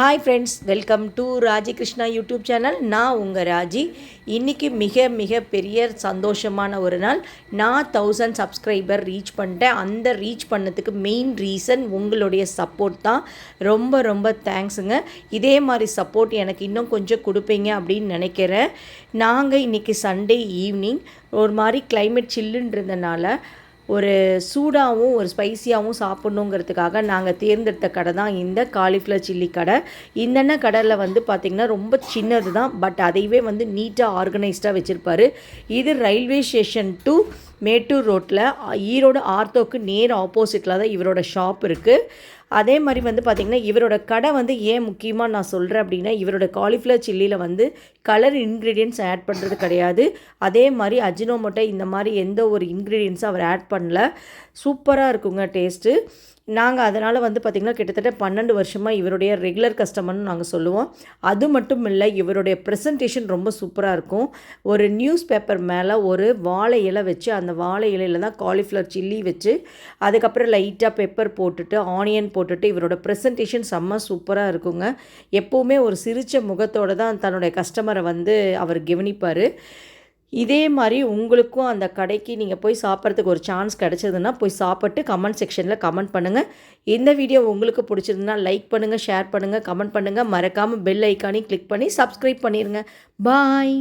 Hi friends welcome to Raji Krishna YouTube channel நான் உங்கள் ராஜி. இன்றைக்கி மிக மிக பெரிய சந்தோஷமான ஒரு நாள். நான் தௌசண்ட் சப்ஸ்கிரைபர் ரீச் பண்ணிட்டேன். அந்த ரீச் பண்ணதுக்கு மெயின் ரீசன் உங்களுடைய சப்போர்ட் தான். ரொம்ப ரொம்ப தேங்க்ஸுங்க இதே மாதிரி சப்போர்ட் எனக்கு இன்னும் கொஞ்சம் கொடுப்பீங்க அப்படின்னு நினைக்கிறேன். நாங்கள் இன்றைக்கி சண்டே ஈவினிங் ஒரு மாதிரி கிளைமேட் சில்லுன்றதுனால ஒரு சூடாகவும் ஒரு ஸ்பைசியாகவும் சாப்பிட்ணுங்கிறதுக்காக நாங்கள் தேர்ந்தெடுத்த கடை தான் இந்த காலிஃப்ளவர் சில்லி கடை. இந்தென்ன கடையில் வந்து பார்த்திங்கன்னா ரொம்ப சின்னது தான். பட் அதையவே வந்து நீட்டாக ஆர்கனைஸ்டாக வச்சுருப்பார். இது ரயில்வே ஸ்டேஷன் டு மேட்டூர் ரோட்டில் ஈரோடு ஆர்த்தோக்கு நேர் ஆப்போசிட்டில் தான் இவரோட ஷாப் இருக்குது அதே மாதிரி வந்து பார்த்திங்கன்னா இவரோட கடை வந்து ஏன் முக்கியமாக நான் சொல்கிறேன் அப்படின்னா இவரோட காலிஃப்ளவர் சில்லியில் வந்து கலர் இன்க்ரீடியன்ட்ஸ் ஆட் பண்ணுறது கிடையாது. அதே மாதிரி அஜினோமோட்டோ இந்த மாதிரி எந்த ஒரு இன்க்ரீடியன்ஸும் அவர் ஆட் பண்ணல. சூப்பராக இருக்குங்க டேஸ்ட்டு நாங்கள் அதனால் வந்து பார்த்திங்கன்னா கிட்டத்தட்ட பன்னெண்டு வருஷமாக இவருடைய ரெகுலர் கஸ்டமர்னு நாங்கள் சொல்லுவோம். அது மட்டும் இல்லை இவருடைய ப்ரெசன்டேஷன் ரொம்ப சூப்பராக இருக்கும். ஒரு நியூஸ் பேப்பர் மேலே ஒரு வாழை இலை வச்சு அந்த வாழை இலையில் தான் காலிஃப்ளவர் சில்லி வச்சு அதுக்கப்புறம் லைட்டாக பெப்பர் போட்டுட்டு ஆனியன் போட்டு போட்டுட்டு இவரோட ப்ரெசன்டேஷன் செம்ம சூப்பராக இருக்குங்க. எப்போவுமே ஒரு சிரித்த முகத்தோடு தான் தன்னுடைய கஸ்டமரை வந்து அவர் கவனிப்பார். இதே மாதிரி உங்களுக்கும் அந்த கடைக்கு நீங்கள் போய் சாப்பிட்றதுக்கு ஒரு சான்ஸ் கிடச்சதுன்னா போய் சாப்பிட்டு கமெண்ட் செக்ஷனில் கமெண்ட் பண்ணுங்கள் இந்த வீடியோ உங்களுக்கு பிடிச்சிருந்தா லைக் பண்ணுங்கள் ஷேர் பண்ணுங்கள் கமெண்ட் பண்ணுங்கள் மறக்காமல் பெல் ஐக்கானையும் கிளிக் பண்ணி சப்ஸ்கிரைப் பண்ணிடுங்க பாய்